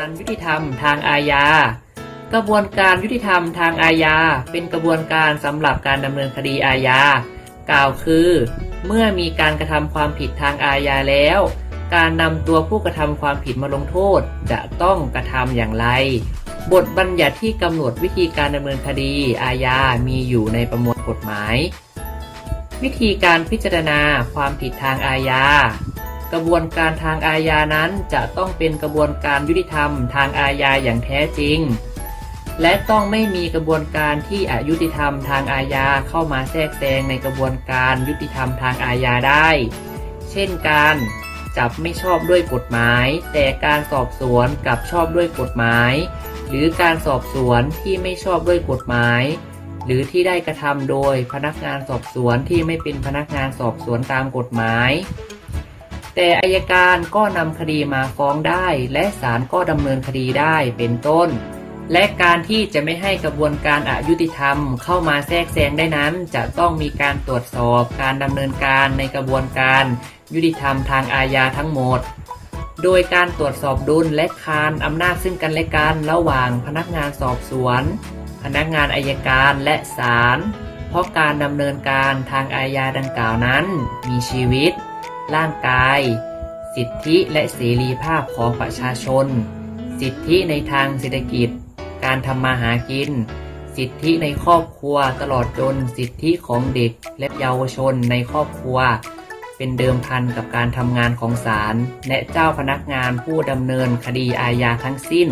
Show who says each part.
Speaker 1: การยุติธรรมทางอาญา กระบวนการยุติธรรมทางอาญา เป็นกระบวนการสำหรับการดำเนินคดีอาญา กล่าวคือ เมื่อมีการกระทำความผิดทางอาญาแล้ว การนำตัวผู้กระทำความผิดมาลงโทษจะต้องกระทำอย่างไร บทบัญญัติที่กำหนดวิธีการดำเนินคดีอาญา มีอยู่ในประมวลกฎหมาย วิธีการพิจารณาความผิดทางอาญา กระบวนการทางอาญานั้นจะต้องเป็นกระบวนการยุติธรรมทางอาญาอย่างแท้จริง และต้องไม่มีกระบวนการที่อายุติธรรมทางอาญาเข้ามาแทรกแซงในกระบวนการยุติธรรมทางอาญาได้ เช่นการจับไม่ชอบด้วยกฎหมาย แต่การสอบสวนกลับชอบด้วยกฎหมาย หรือการสอบสวนที่ไม่ชอบด้วยกฎหมาย หรือที่ได้กระทำโดยพนักงานสอบสวนที่ไม่เป็นพนักงานสอบสวนตามกฎหมาย แต่อายการก็นำคดีมาฟ้องได้ และศาลก็ดำเนินคดีได้เป็นต้น และการที่จะไม่ให้กระบวนการอายุติธรรมเข้ามาแทรกแซงได้นั้น จะต้องมีการตรวจสอบการดำเนินการในกระบวนการยุติธรรมทางอาญาทั้งหมด โดยการตรวจสอบดุลและคานอำนาจซึ่งกันและกันระหว่างพนักงานสอบสวน พนักงานอายการและศาลเพราะการดำเนินการทางอาญาดังกล่าวนั้นมีชีวิต ร่างกาย สิทธิและเสรีภาพของประชาชน สิทธิในทางเศรษฐกิจ การทำมาหากิน สิทธิในครอบครัวตลอดจนสิทธิของเด็กและเยาวชนในครอบครัว เป็นเดิมพันกับการทำงานของศาลและเจ้าพนักงานผู้ดำเนินคดีอาญาทั้งสิ้น